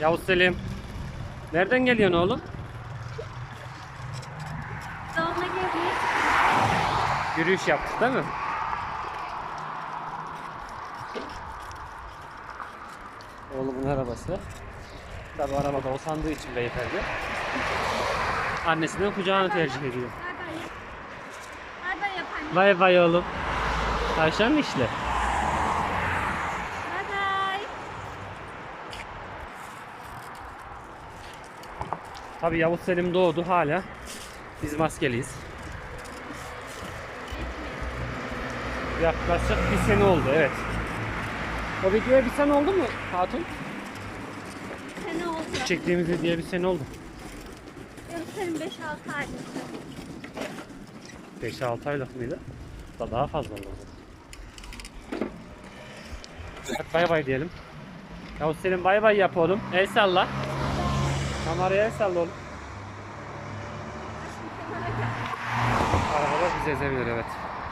Yavuz Selim. Nereden geliyorsun oğlum? Doğumla gezmeye Yürüyüş yaptık değil mi? Oğlumun arabası. Tabi arabada o sandığı için beyefendi. Annesinin kucağını tercih ediyor. Bay bay yap. Bay bay yap anne. Bay bay oğlum. Tavşan mı işle? Bay bay. Tabi Yavuz Selim doğdu hala. Biz maskeliyiz. Yaklaşık bir sene oldu evet. O videoya bir sene oldu mu Hatun? Sene oldu. Çektiğimiz videoya bir sene oldu. Yarın senin 5-6 aylık. 5-6 aylık mıydı? Da daha fazla oldu. Hadi bay bay diyelim. Yavuz Selim bay bay yap oğlum. El salla. Kameraya salla oğlum. Arabalar bizi ezebilir evet.